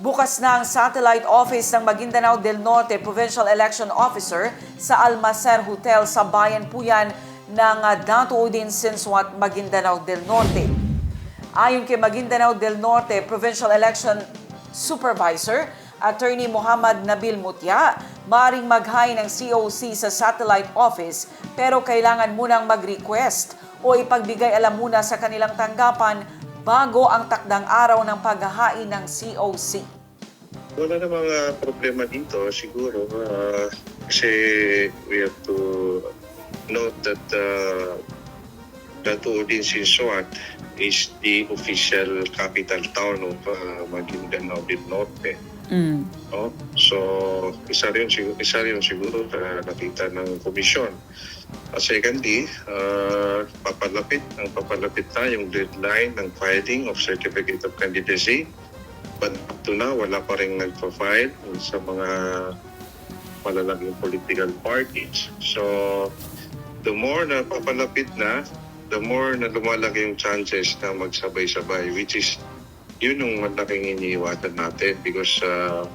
Bukas na ang satellite office ng Maguindanao del Norte Provincial Election Officer sa Almacer Hotel sa Bayan Puyan ng ah, Dato Udin Sinswat, Maguindanao del Norte. Ayon kay Maguindanao del Norte Provincial Election Supervisor, Attorney Muhammad Nabil Mutya, maring mag-high ng COC sa satellite office pero kailangan munang mag-request o ipagbigay alam muna sa kanilang tanggapan bago ang takdang araw ng paghahain ng COC. Wala na mga problema dito siguro ah, kasi we have to note that uh, Dato Udin Sinsuat is the official capital town of uh, Maguindanao del Norte. No? So, isa rin, isa rin siguro na nakita ng komisyon. At secondly, uh, papalapit, ang papalapit na yung deadline ng filing of Certificate of Candidacy. But to now, wala pa rin nagpa-file sa mga malalaking political parties. So, the more na papalapit na, the more na lumalaki yung chances na magsabay-sabay, which is yun yung malaking iniiwasan natin because uh,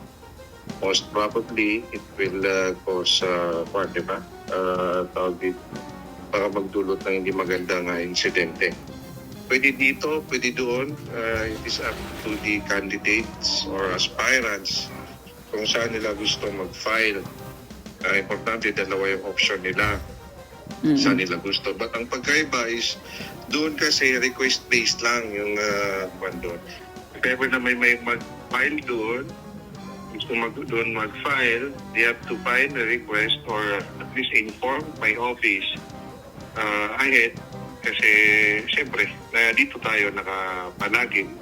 most probably it will uh, cause uh, what, di ba? Uh, tawag dito, baka magdulot ng hindi magandang uh, insidente. Pwede dito, pwede doon. Uh, it is up to the candidates or aspirants kung saan nila gusto mag-file. Uh, importante, dalawa yung option nila. Saan nila gusto. But ang pagkaiba is, doon kasi request-based lang yung uh, doon. If ever na may, may mag-file doon, gusto mag doon mag-file, they have to file a request or at least inform my office uh, ahead. Kasi siyempre na dito tayo nakapalagin